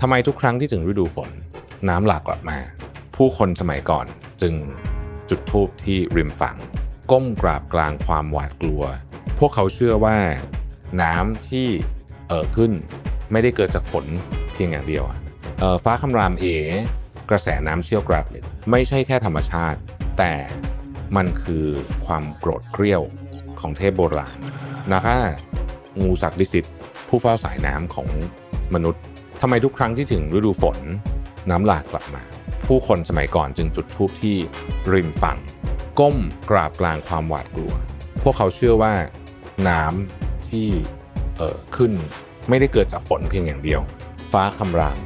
ทำไมทุกครั้งที่ถึงฤดูฝน น้ำหลากกลับมา ผู้คนสมัยก่อนจึงจุดธูปที่ริมฝั่ง ก้มกราบกลางความหวาดกลัว พวกเขาเชื่อว่า น้ำที่เอ่อขึ้นไม่ได้เกิดจากฝนเพียงอย่างเดียวเอ่อฟ้าคำรามเอกระแสน้ำเชี่ยวกรากเลยไม่ใช่แค่ธรรมชาติ แต่มันคือความโกรธเกรี้ยวของเทพโบราณนะคะงูศักดิ์ดิสิตผู้เฝ้าสายน้ำของมนุษย์ ทำไมทุกครั้งที่ถึงฤดูฝนน้ำหลากกลับมา ผู้คนสมัยก่อนจึงจุดธูปที่ริมฝั่ง ก้มกราบกลางความหวาดกลัว พวกเขาเชื่อว่าน้ำที่เอ่อขึ้นไม่ได้เกิดจากฝนเพียงอย่างเดียว ฟ้าคำราม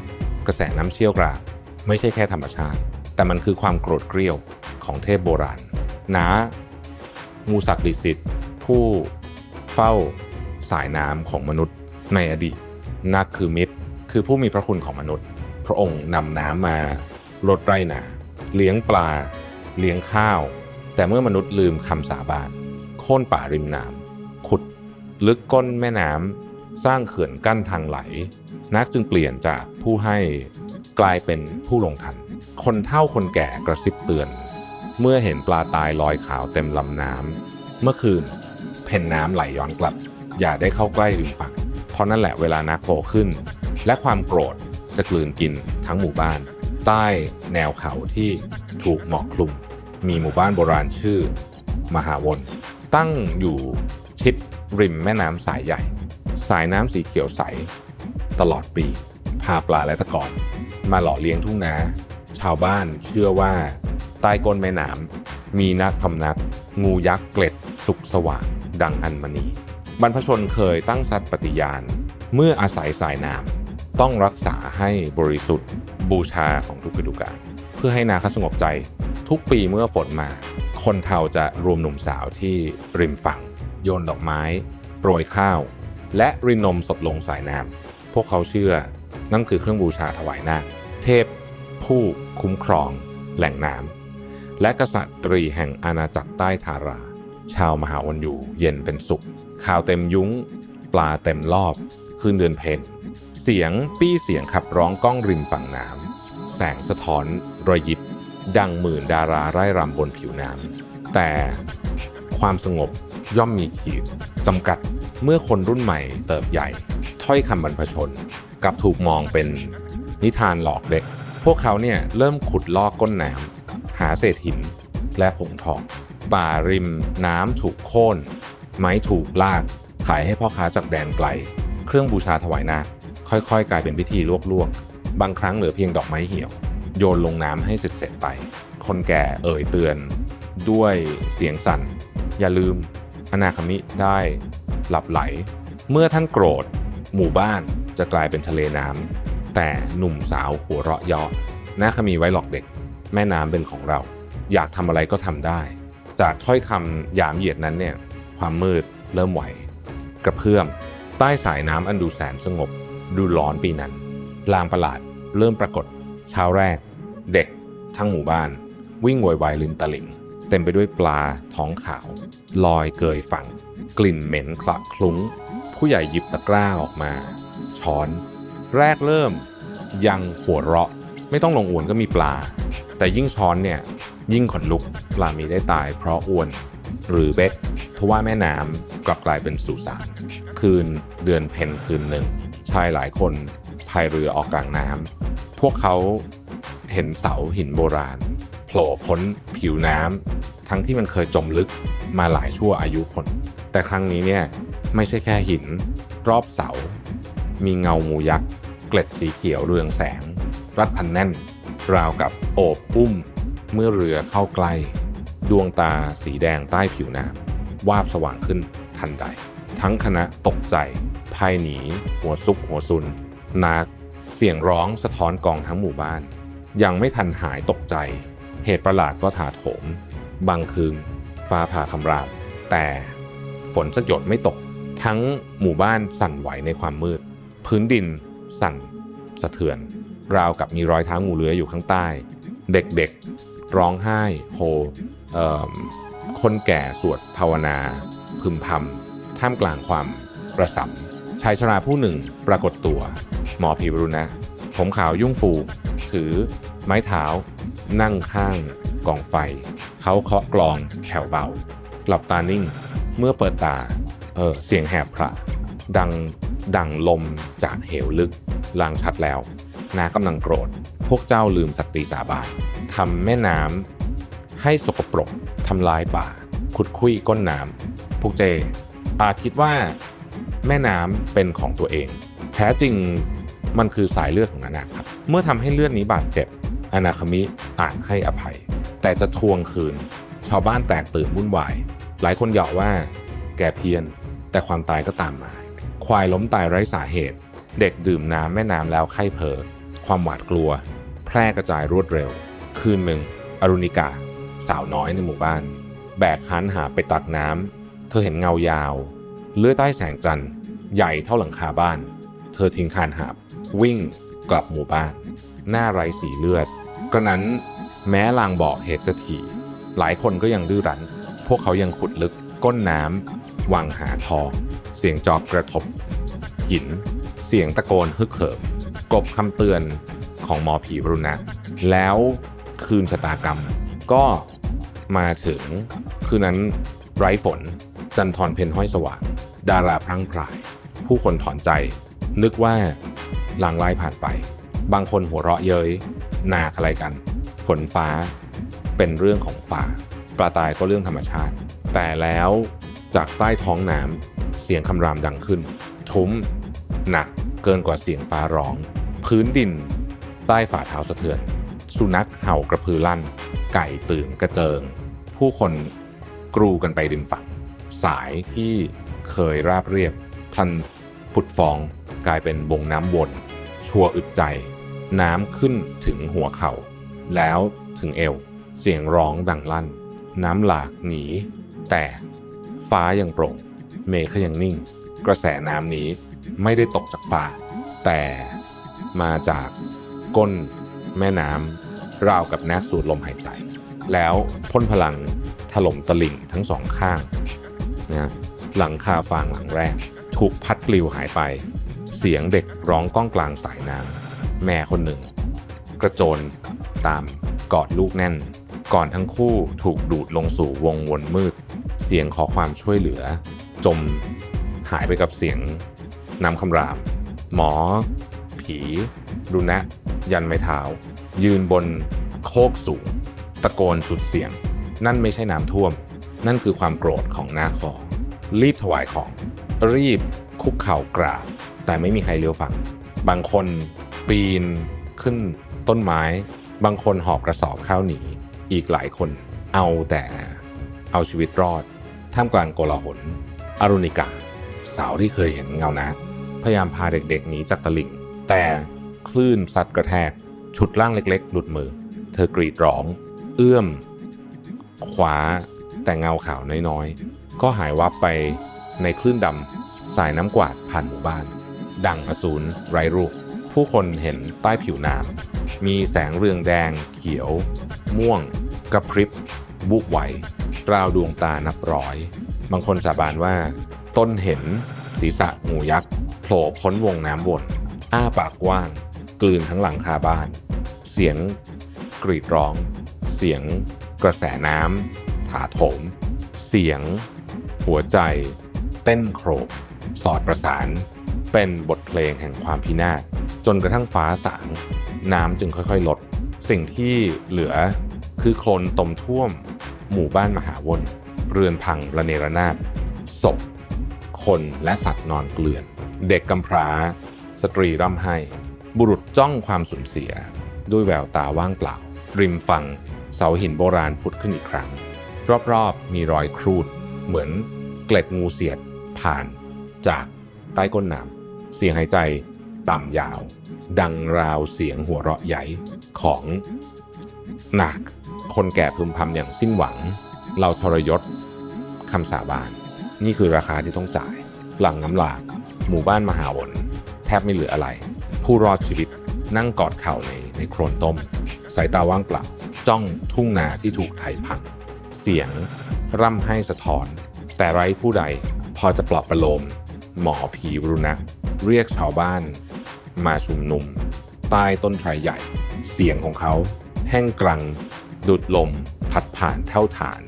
กระแสน้ำเชี่ยวกรากไม่ใช่แค่ธรรมชาติ แต่มันคือความโกรธเกรี้ยวของเทพโบราณนางูศักดิสิตผู้เฝ้าสายน้ำของมนุษย์ในอดีตนาคคือมิตร คือผู้มีพระคุณของมนุษย์ พระองค์นำน้ำมาลดไรนา เลี้ยงปลา เลี้ยงข้าว แต่เมื่อมนุษย์ลืมคำสาบานโค่นป่าริมน้ำขุด ลึกก้นแม่น้ำสร้างเขื่อนกั้นทางไหล นักจึงเปลี่ยนจากผู้ให้กลายเป็นผู้ลงทัน คนเฒ่าคนแก่กระซิบเตือน เมื่อเห็นปลาตายลอยขาวเต็มลำน้ำเมื่อคืนเพ่นน้ำไหลย้อนกลับ อย่าได้เข้าใกล้ริมฝั่งเพราะนั่นแหละเวลานักโผล่ขึ้น และความโกรธจะกลืนกินทั้งหมู่บ้าน ใต้แนวเขาที่ถูกหมอกคลุม มีหมู่บ้านโบราณชื่อ มหาวน ตั้งอยู่ชิดริมแม่น้ำสายใหญ่ สายน้ำสีเขียวใส ตลอดปี พาปลาและตะกอนมาหล่อเลี้ยงทุ่งนา ชาวบ้านเชื่อว่าใต้ก้นแม่น้ำมีนักพำนัก งูยักษ์เกล็ด สุกสว่างดังอัญมณี บรรพชนเคยตั้งสัตย์ปฏิญาณ เมื่ออาศัยสายน้ำ ต้องรักษาให้บริสุทธิ์บูชาของทุกฤดูกาลเพื่อให้นาคสงบใจทุกปีเมื่อฝนมา คนเทาจะรวมหนุ่มสาวที่ริมฝั่ง โยนดอกไม้โปรยข้าว และรินนมสดลงสายน้ำพวกเขาเชื่อนั่นคือเครื่องบูชาถวายนาคเทพ ผู้คุ้มครอง แหล่งน้ำและกษัตรีแห่งอาณาจักรใต้ทารา ชาวมหาวันอยู่เย็นเป็นสุข ข่าวเต็มยุ้ง ปลาเต็มรอบ คืนเดือนเพ็ญ เสียงปี้เสียงขับร้องก้องริมฝั่งน้ำแสงสะท้อนรอยยิบ ดังหมื่นดาราไร่รำบนผิวน้ำแต่ความสงบย่อมมีขีดจำกัดเมื่อคนรุ่นใหม่เติบใหญ่ ถ้อยคำบรรพชนกลับถูกมองเป็นนิทานหลอกเด็ก พวกเขาเนี่ยเริ่มขุดลอกก้นน้ำหาเศษหินและผงทองป่าริมน้ำถูกโค่นไม้ถูกลาก ขายให้พ่อค้าจากแดนไกล เครื่องบูชาถวายนาค ค่อยๆ กลายเป็นพิธีลวกๆ บางครั้งเหลือเพียงดอกไม้เหี่ยว โยนลงน้ำให้เสร็จๆไป คนแก่เอ่ยเตือน ด้วยเสียงสั่น อย่าลืมอนาคมิได้หลับไหล เมื่อท่านโกรธ หมู่บ้านจะกลายเป็นทะเลน้ำแต่หนุ่มสาวหัวเราะเยาะนาคมีไว้หลอกเด็ก แม่น้ำเป็นของเรา อยากทำอะไรก็ทำได้ จากถ้อยคำหยามเหยียดนั้นเนี่ยความมืดเริ่มไหว กระเพื่อม ใต้สายน้ำอันดูแสนสงบ ดูร้อนปีนั้น ลางประหลาดเริ่มปรากฏ เช้าแรก เด็ก ทั้งหมู่บ้าน วิ่งโวยวายริมตลิ่ง เต็มไปด้วยปลาท้องขาว ลอยเกยฝั่ง กลิ่นเหม็นคละคลุ้ง ผู้ใหญ่หยิบตะกร้าออกมา ช้อน แรกเริ่ม ยังหัวเราะ ไม่ต้องลงอวนก็มีปลา แต่ยิ่งช้อนเนี่ย ยิ่งขนลุกปลามีได้ตายเพราะอวน หรือเบ็ดทว่าแม่น้ำกลับกลายเป็นสุสานคืนเดือนเพ็ญคืนหนึ่ง ชายหลายคนพายเรือออกกลางน้ำพวกเขาเห็นเสาหินโบราณโผล่พ้นผิวน้ำทั้งที่มันเคยจมลึกมาหลายชั่วอายุคน แต่ครั้งนี้เนี่ยไม่ใช่แค่หิน รอบเสา มีเงางูยักษ์เกล็ดสีเขียวเรืองแสง รัดพันแน่น ราวกับโอบอุ้ม เมื่อเรือเข้าใกล้ ดวงตาสีแดงใต้ผิวน้ำวาบสว่างขึ้นทันใด ทั้งคณะตกใจพายหนี หัวซุกหัวซุนนาคเสียงร้องสะท้อนกองทั้งหมู่บ้าน ยังไม่ทันหายตกใจ เหตุประหลาดก็ถาโถม บางคืน ฟ้าผ่าคำรามแต่ฝนสกหยดไม่ตก ทั้งหมู่บ้านสั่นไหวในความมืด พื้นดิน สั่น สะเทือน ราวกับมีรอยเท้างูเลื้อยอยู่ข้างใต้ เด็กๆ ร้องไห้โฮคนแก่สวดภาวนา พึมพำ ท่ามกลางความประสัมชายชราผู้หนึ่งปรากฏตัว หมอผีบรุณะ ผมขาวยุ่งฟูถือไม้เท้า นั่งข้างกองไฟ เขาเคาะกลองแผ่วเบาหลับตานิ่ง เมื่อเปิดตา เออเสียงแหบพระ ดังดังลมจากเหวลึก ลางชัดแล้ว นากำลังโกรธ พวกเจ้าลืมสตย์ตีสาบานทำแม่น้ำให้สกปรกทำลายป่า ขุดคุยก้นน้ำพวกเจ อาคิดว่าแม่น้ำเป็นของตัวเอง แท้จริงมันคือสายเลือดของนานาครับ เมื่อทำให้เลือดนี้บาดเจ็บอนาคามิอาจให้อภัย แต่จะทวงคืน ชาวบ้านแตกตื่นวุ่นวาย หลายคนเหยาะว่า แกเพี้ยน แต่ความตายก็ตามมา ควายล้มตายไร้สาเหตุ เด็กดื่มน้ำแม่น้ำแล้วไข้เพอความหวาดกลัว แพร่กระจายรวดเร็ว คืนหนึ่งอรุณิกา สาวน้อยในหมู่บ้าน แบกคันหาไปตักน้ำ เธอเห็นเงายาว เลื่อยใต้แสงจันทร์ใหญ่เท่าหลังคาบ้าน เธอทิ้งคานหาบ วิ่งกลับหมู่บ้าน หน้าไรสีเลือด กระนั้นแม้ลางบอกเหตุจะถี่หลายคนก็ยังดื้อรั้น พวกเขายังขุดลึก ก้นน้ำวางหาทอง เสียงจอบกระทบ หิน เสียงตะโกนฮึกเหิมกบคำเตือนของหมอผีบรุณะ แล้วคืนชะตากรรมก็มาถึงคืนนั้นไร้ฝน จันทรเพนห้อยสว่าง ดาราพรั่งพราย ผู้คนถอนใจ นึกว่าลางไล่ผ่านไป บางคนหัวเราะเย้ยนาอะไรกัน ฝนฟ้า เป็นเรื่องของฟ้าปลาตายก็เรื่องธรรมชาติ แต่แล้วจากใต้ท้องน้ำเสียงคำรามดังขึ้น ทุ้ม หนักเกินกว่าเสียงฟ้าร้อง พื้นดิน ใต้ฝ่าเท้าสะเทือน สุนัขเห่ากระพือลั่น ไก่ตื่นกระเจิง ผู้คนกรูกันไปริมฝั่ง สายที่เคยราบเรียบพลันผุดฟองกลายเป็นวงน้ำวน ชัวอึดใจ น้ำขึ้นถึงหัวเขา่า แล้วถึงเอว เสียงร้องดังลั่น น้ำหลากหนี แต่ฟ้ายังโปร่ง เมฆยังนิ่ง กระแสน้ำนี้ไม่ได้ตกจากฟ้าแต่มาจากก้นแม่น้ำราวกับนักสูดลมหายใจ แล้วพ่นพลังถล่มตลิ่งทั้งสองข้าง นะหลังคาฟางหลังแรก ถูกพัดปลิวหายไป เสียงเด็กร้องก้องกลางสายน้ำแม่คนหนึ่ง กระโจนตามกอดลูกแน่น ก่อนทั้งคู่ถูกดูดลงสู่วงวนมืด เสียงขอความช่วยเหลือ จมหายไปกับเสียงนำคำราม หมอ ผีรุนะ ยันไม้เท้า ยืนบนโคกสูง ตะโกนสุดเสียง นั่นไม่ใช่น้ำท่วม นั่นคือความโกรธของหน้าคอ รีบถวายของ รีบคุกเข่ากราบ แต่ไม่มีใครเลี้ยวฟัง บางคนปีนขึ้นต้นไม้ บางคนหอบกระสอบข้าวหนี อีกหลายคนเอาแต่เอาชีวิตรอด ท่ามกลางโกลาหลอรุณิกา สาวที่เคยเห็นเงานะ พยายามพาเด็กๆหนีจากตลิ่ง แต่คลื่นซัดกระแทก ฉุดร่างเล็กๆ หลุดมือ เธอกรีดร้อง เอื้อม ขวา แต่เงาขาวน้อยๆ ก็หายวับไปในคลื่นดำสายน้ำกวาดผ่านหมู่บ้าน ดังอสูรไร้รูป ผู้คนเห็นใต้ผิวน้ำมีแสงเรืองแดง เขียว ม่วง กระพริบบุบไหวราวดวงตานับร้อย บางคนสาบานว่า ต้นเห็นศีรษะงูยักษ์โผล่พ้นวงน้ำวนอ้าปากกว้าง กลืนทั้งหลังคาบ้าน เสียงกรีดร้อง เสียงกระแสน้ำ ถาโถม เสียง หัวใจ เต้นโครบสอดประสาน เป็นบทเพลงแห่งความพินาศจนกระทั่งฟ้าสาง น้ำจึงค่อยๆ ลด สิ่งที่เหลือคือโคลนตมท่วม หมู่บ้านมหาวน เรือนพังระเนระนาดศพ คนและสัตว์นอนเกลื่อน เด็กกำพร้า สตรีร่ำไห้ บุรุษจ้องความสูญเสีย ด้วยแววตาว่างเปล่า ริมฝั่งเสาหินโบราณพุดขึ้นอีกครั้ง รอบๆ มีรอยครูด เหมือนเกล็ดงูเสียดผ่านจากใต้ก้นน้ำเสียงหายใจต่ำยาว ดังราวเสียงหัวเราะใหญ่ของหนักคนแก่พึมพำอย่างสิ้นหวัง เราทรยศคำสาบาน นี่คือราคาที่ต้องจ่าย หลังน้ำหลากหมู่บ้านมหาวนแทบไม่เหลืออะไร ผู้รอดชีวิตนั่งกอดเข่าในในโครนต้ม สายตาว่างเปล่า จ้องทุ่งนาที่ถูกไถพัง เสียง ร่ำให้สะท้อน แต่ไร้ผู้ใดพอจะปลอบประโลม หมอผีบรุณะ เรียกชาวบ้าน มาชุมนุม ใต้ต้นไทรใหญ่ เสียงของเขา แห้งกรัง ดุดลมพัดผ่านเท่าฐาน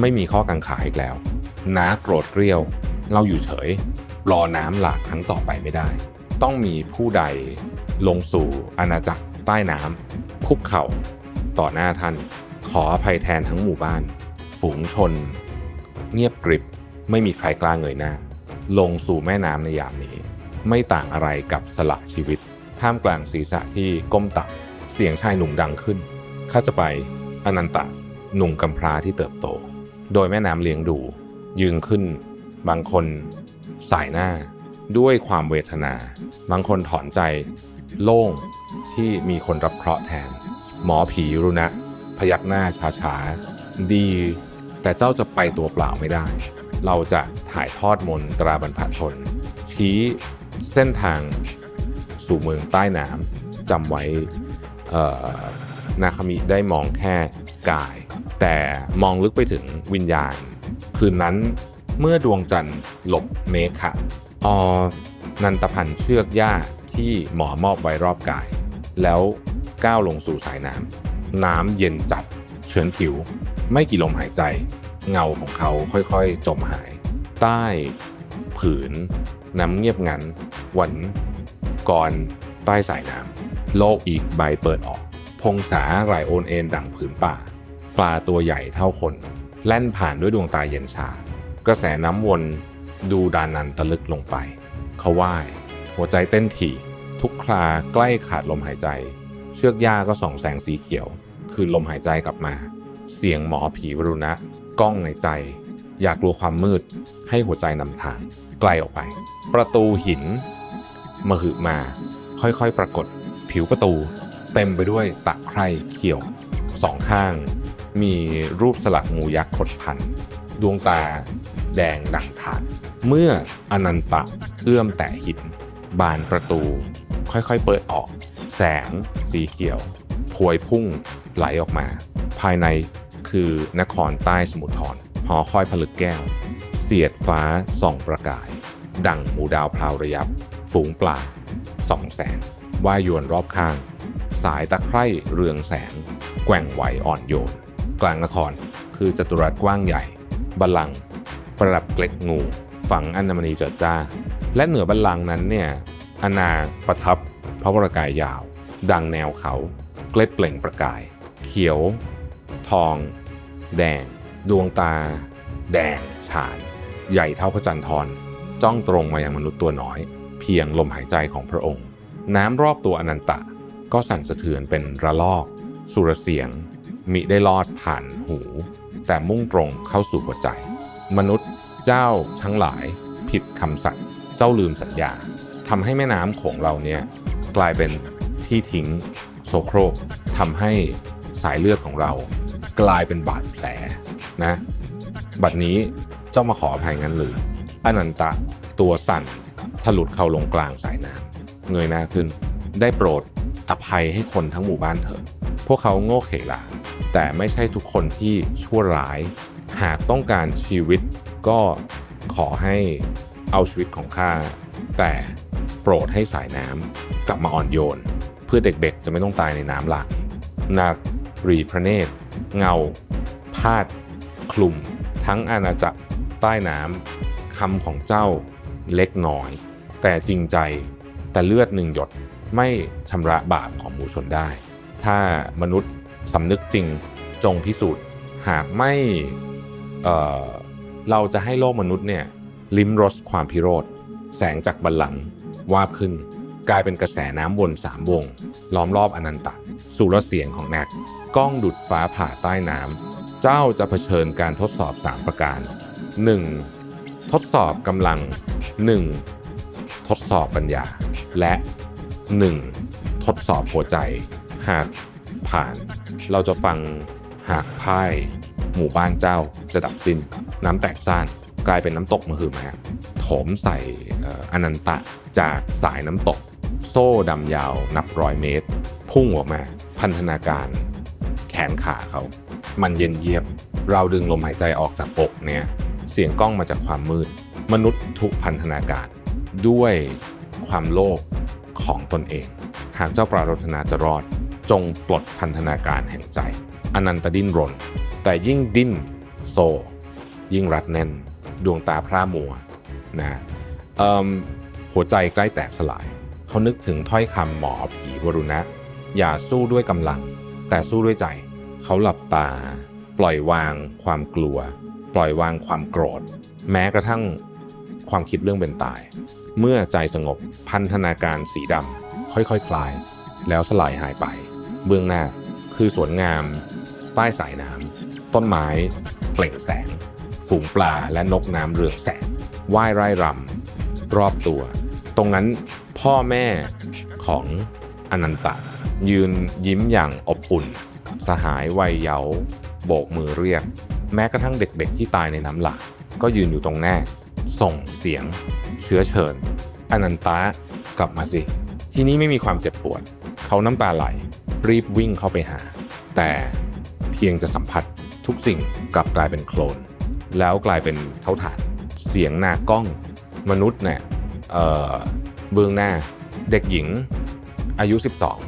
ไม่มีข้อกังขาอีกแล้ว น้าโกรธเกรี้ยว เราอยู่เฉย รอน้ำหลากครั้งต่อไปไม่ได้ ต้องมีผู้ใดลงสู่อาณาจักรใต้น้ำคุกเข่า ต่อหน้าท่าน ขออภัยแทนทั้งหมู่บ้าน ฝูงชน เงียบกริบไม่มีใครกล้าเงยหน้า ลงสู่แม่น้ำในยามนี้ ไม่ต่างอะไรกับสละชีวิต ท่ามกลางศีรษะที่ก้มต่ำเสียงชายหนุ่มดังขึ้นข้าจะไปอนันตะหนุ่มกำพร้าที่เติบโต โดยแม่น้ำเลี้ยงดู ยืนขึ้น บางคนสายหน้า ด้วยความเวทนา บางคนถอนใจ โล่งที่มีคนรับเคราะห์แทน หมอผีรุณะ พยักหน้าช้าๆ ดี แต่เจ้าจะไปตัวเปล่าไม่ได้ เราจะถ่ายทอดมนตราบรรพชน ชี้เส้นทางสู่เมืองใต้น้ำจำไว้นาคามิได้มองแค่กาย แต่มองลึกไปถึงวิญญาณ คืนนั้นเมื่อดวงจันทร์หลบเมฆะออนันตพันธ์เชือกหญ้าที่หมอมอบไว้รอบกาย แล้วก้าวลงสู่สายน้ำน้ำเย็นจัดเฉือนผิว ไม่กี่ลมหายใจ เงาของเขาค่อยๆ จมหาย ใต้ ผืน น้ำเงียบงัน หวันก่อนใต้สายน้ำโลกอีกใบเปิดออก พงษาไหลโอนเอ็นดังผืนป่า ปลาตัวใหญ่เท่าคน แล่นผ่านด้วยดวงตาเย็นชา กระแสน้ำวนดูดานันตะลึกลงไป เขาว่าย หัวใจเต้นถี่ ทุกคราใกล้ขาดลมหายใจ เชือกหญ้าก็ส่องแสงสีเขียว คือลมหายใจกลับมา เสียงหมอผีวรุณะก้องในใจ อยากกลัวความมืดให้หัวใจนำทาง ไกลออกไป ประตูหินมหึมา ค่อยๆปรากฏ ผิวประตู เต็มไปด้วยตะไคร่เขียวสองข้าง มีรูปสลักงูยักษ์ขดพัน ดวงตา แดงดังถาดเมื่ออนันตะเอื้อมแตะหิน บานประตู ค่อยๆเปิดออก แสง สีเขียวพวยพุ่งไหลออกมา ภายในคือนครใต้สมุทรทรหอคอยผลึกแก้ว เสียดฟ้าส่องประกาย ดังหมูดาวพราวระยับ ฝูงปลาสองแสนว่ายวนรอบข้าง สายตะไคร่เรืองแสง แกว่งไหวอ่อนโยน กลางนครคือจัตุรัสกว้างใหญ่ บัลลังก์ประดับเกล็ดงูฝังอัญมณีเจิดจ้า และเหนือบัลลังก์นั้นเนี่ยอนาประทับพระวรกายยาว ดังแนวเขา เกล็ดเปล่งประกาย เขียว ทอง แดง ดวงตา แดง ฉาน ใหญ่เท่าพระจันทร์ทรจ้องตรงมายังมนุษย์ตัวน้อย เพียงลมหายใจของพระองค์ น้ำรอบตัวอนันตะ ก็สั่นสะเทือนเป็นระลอก สุรเสียง มิได้ลอดผ่านหู แต่มุ่งตรงเข้าสู่หัวใจ มนุษย์เจ้าทั้งหลาย ผิดคำสัตย์เจ้าลืมสัญญาทำให้แม่น้ำของเราเนี่ยกลายเป็นที่ทิ้งโสโครกทำให้สายเลือดของเรา กลายเป็นบาดแผลนะ บัดนี้เจ้ามาขออภัยงั้นหรืออนันตะตัวสั่นถลุดเข้าลงกลางสายน้ำเงยหน้าขึ้น ได้โปรดอภัยให้คนทั้งหมู่บ้านเถิดพวกเขาโง่เขลาแต่ไม่ใช่ทุกคนที่ชั่วร้าย หากต้องการชีวิตก็ขอให้เอาชีวิตของข้าแต่โปรดให้สายน้ำกลับมาอ่อนโยน เพื่อเด็กๆจะไม่ต้องตายในน้ำหลากนาครีพระเนตร เงา พาด คลุม ทั้งอาณาจักรใต้น้ำคำของเจ้าเล็กน้อย แต่จริงใจแต่เลือดหนึ่งหยดไม่ชำระบาปของหมูชนได้ ถ้ามนุษย์สำนึกจริงจงพิสูจน์หากไม่เอ่อเราจะให้โลกมนุษย์เนี่ยลิ้มรสความพิโรธ แสงจากบัลลังก์วาบขึ้น กลายเป็นกระแสน้ำวนสามวง ล้อมรอบอนันตะสู่รเสียงของแนก กล้องดุดฟ้าผ่าใต้น้ำเจ้าจะเผชิญการทดสอบ 3 ประการ 1. ทดสอบกำลัง 1. ทดสอบปัญญา และ 1. ทดสอบหัวใจ หากผ่าน เราจะฟังหากพ่ายหมู่บ้านเจ้าจะดับสิ้น น้ำแตกซ่านกลายเป็นน้ำตกมหึมาโถมใส่ออนันตะจากสายน้ำตก โซ่ดำยาวนับร้อยเมตร พุ่งออกมา พันธนาการ ขนขาเขา มันเย็นเยียบ เราดึงลมหายใจออกจากอกเนี่ย เสียงกล้องมาจากความมืด มนุษย์ถูกพันธนาการ ด้วยความโลภของตนเอง หากเจ้าปรารถนาจะรอด จงปลดพันธนาการแห่งใจ อนันตดิ้นรน แต่ยิ่งดิ้นโซ ยิ่งรัดแน่น ดวงตาพร่ามัวนะอืมหัวใจใกล้แตกสลาย เขานึกถึงถ้อยคำหมอผีวรุณะ อย่าสู้ด้วยกำลัง แต่สู้ด้วยใจ เขาหลับตา ปล่อยวางความกลัว ปล่อยวางความโกรธ แม้กระทั่งความคิดเรื่องเป็นตาย เมื่อใจสงบพันธนาการสีดำค่อยๆคคลาย แล้วสลายหายไป เบื้องหน้าคือสวนงาม ใต้สายน้ำต้นไม้ เปล่งแสง ฝูงปลาและนกน้ำเรืองแสงว่ายไร่รำรอบตัว ตรงนั้นพ่อแม่ของอนันตะยืนยิ้มอย่างอบอุ่น สหายวัยเยาว์โบกมือเรียก แม้กระทั่งเด็กๆที่ตายในน้ำหลากก็ยืนอยู่ตรงหน้า ส่งเสียง เชื้อเชิญอนันตะกลับมาสิ ที่นี่ไม่มีความเจ็บปวด เขาน้ำตาไหล รีบวิ่งเข้าไปหา แต่เพียงจะสัมผัสทุกสิ่งกลับกลายเป็นโคลน แล้วกลายเป็นเท่าฐานเสียงนากล้อง มนุษย์เนี่ยเอ่อเบื้องหน้า เด็กหญิง อายุ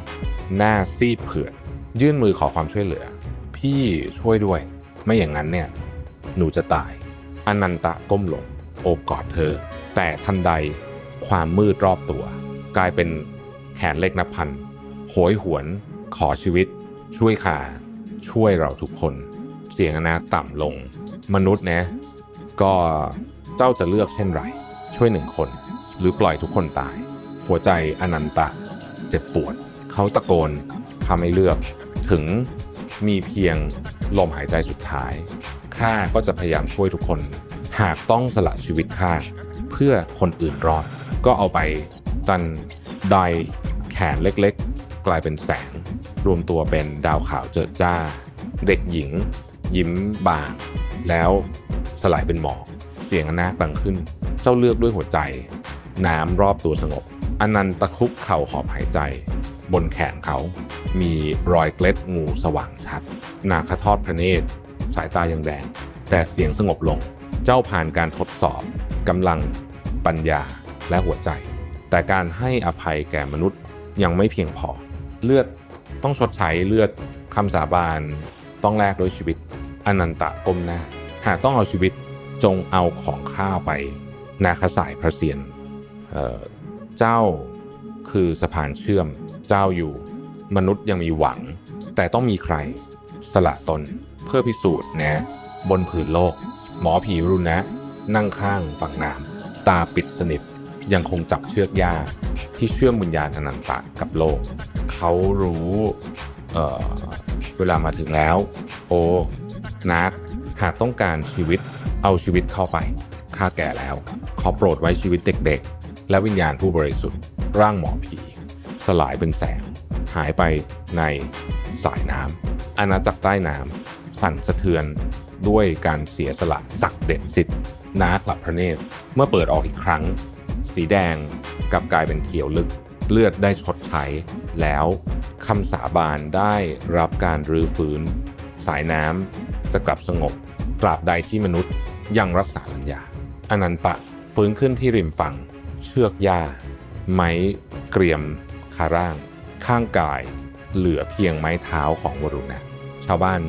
12 หน้าซีดเผือด ยื่นมือขอความช่วยเหลือ พี่ช่วยด้วย ไม่อย่างนั้นเนี่ย หนูจะตายอนันตะก้มลง โอบกอดเธอ แต่ทันใดความมืดรอบตัว กลายเป็นแขนเล็กนับพันโหยหวน ขอชีวิต ช่วยขาช่วยเราทุกคน เสียงอนาต่ำลง มนุษย์นะก็เจ้าจะเลือกเช่นไร ช่วยหนึ่งคน หรือปล่อยทุกคนตาย หัวใจอนันตะ เจ็บปวด เขาตะโกนข้าไม่เลือก ถึงมีเพียงลมหายใจสุดท้าย ข้าก็จะพยายามช่วยทุกคน หากต้องสละชีวิตข้าเพื่อคนอื่นรอด ก็เอาไปตันไดแขนเล็กๆ กลายเป็นแสง รวมตัวเป็นดาวขาวเจิดจ้า เด็กหญิง ยิ้มบางแล้วสลายเป็นหมอกเสียงอนาคดังขึ้น เจ้าเลือกด้วยหัวใจ น้ำรอบตัวสงบ อนันตะคุกเข่าหอบหายใจ บนแขนเขา มีรอยเกล็ดงูสว่างชัด นาคทอดพระเนตร สายตายังแดง แต่เสียงสงบลง เจ้าผ่านการทดสอบกำลัง ปัญญาและหัวใจ แต่การให้อภัยแก่มนุษย์ยังไม่เพียงพอ เลือดต้องชดใช้เลือดคำสาบานต้องแลกด้วยชีวิต อนันตะก้มหน้าหากต้องเอาชีวิตจงเอาของข้าไป นาคสายพระเศียรเเจ้าคือสะพานเชื่อม เจ้าอยู่ มนุษย์ยังมีหวัง แต่ต้องมีใคร สละตน เพื่อพิสูจน์นะ บนผืนโลก หมอผีรุนะ นั่งข้างฝั่งน้ำตาปิดสนิทยังคงจับเชือกยาที่เชื่อมวิญญาณอนันตะกับโลก เขารู้เออเวลามาถึงแล้ว โอ้นักหากต้องการชีวิตเอาชีวิตเข้าไปข้าแก่แล้ว ขอโปรดไว้ชีวิตเด็กๆ และวิญญาณผู้บริสุทธิ์ ร่างหมอผี สลายเป็นแสง หายไปในสายน้ำอาณาจักรใต้น้ำสั่นสะเทือนด้วยการเสียสละสักเด็ดสิทธิ์นาคลับพระเนตร เมื่อเปิดออกอีกครั้ง สีแดงกลับกลายเป็นเขียวลึก เลือดได้ชดใช้ แล้วคำสาบานได้รับการรื้อฟื้น สายน้ำจะกลับสงบ ตราบใดที่มนุษย์ยังรักษาสัญญา อนันตะฟื้นขึ้นที่ริมฝั่ง เชือกหญ้า ไม้เกรียมาร่าง ข้างกายเหลือเพียงไม้เท้าของวรุณะชาวบ้าน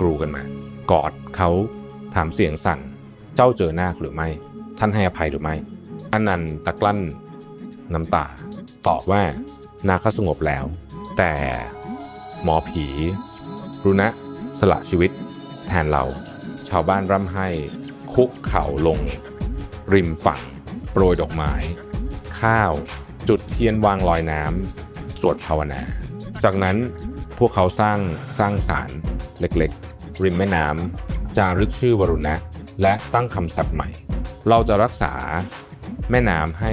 กรูกันมา กอดเขาถามเสียงสั่น เจ้าเจอนาคหรือไม่ ท่านให้อภัยหรือไม่อนันตะกลั้นน้ำตา ตอบว่านาคสงบแล้ว แต่หมอผี รุณะสละชีวิต แทนเรา ชาวบ้านร่ำไห้คุกเข่าลง ริมฝั่ง โปรยดอกไม้ ข้าว จุดเทียนวางลอยน้ำสวดภาวนา จากนั้นพวกเขาสร้างสร้างสารเล็กๆ ริมแม่น้ำจารึกชื่อวรุณะ และตั้งคำศัพท์ใหม่ เราจะรักษาแม่น้ำให้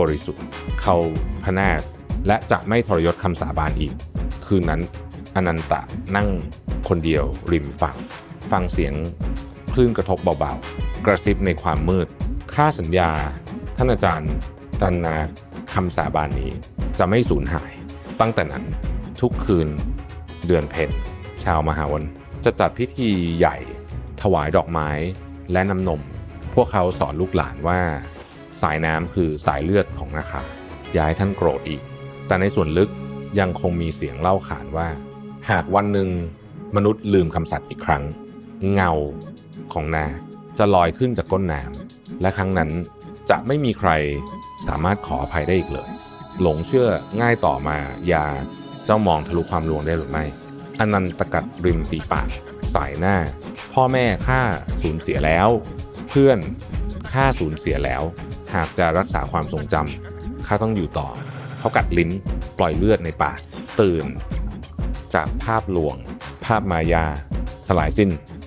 บริสุทธิ์ เขาพนาคและจะไม่ทรยศคำสาบานอีก คืนนั้นอนันตะนั่งคนเดียวริมฝั่ง ฟังเสียงคลื่นกระทบเบาๆ กระซิบในความมืด ค่าสัญญา ท่านอาจารย์ตันนา คำสาบานนี้จะไม่สูญหาย ตั้งแต่นั้นทุกคืนเดือนเพ็ญชาวมหาวันจะจัดพิธีใหญ่ ถวายดอกไม้และน้ำนม พวกเขาสอนลูกหลานว่า สายน้ำคือสายเลือดของนาคาอย่าให้ท่านโกรธอีก แต่ในส่วนลึกยังคงมีเสียงเล่าขานว่า หากวันหนึ่งมนุษย์ลืมคำสัตย์อีกครั้ง เงาของนาจะลอยขึ้นจากก้นน้ำและครั้งนั้นจะไม่มีใคร สามารถขออภัยได้อีกเลย หลงเชื่อง่ายต่อมาอย่าเจ้ามองทะลุความลวงได้หรือไม่อนันตกัดริมฝีปากสายหน้า พ่อแม่ข้าสูญเสียแล้ว เพื่อนข้าสูญเสียแล้ว หากจะรักษาความทรงจำข้าต้องอยู่ต่อ เขากัดลิ้นปล่อยเลือดในปากตื่น จากภาพลวง ภาพมายา สลายสิ้น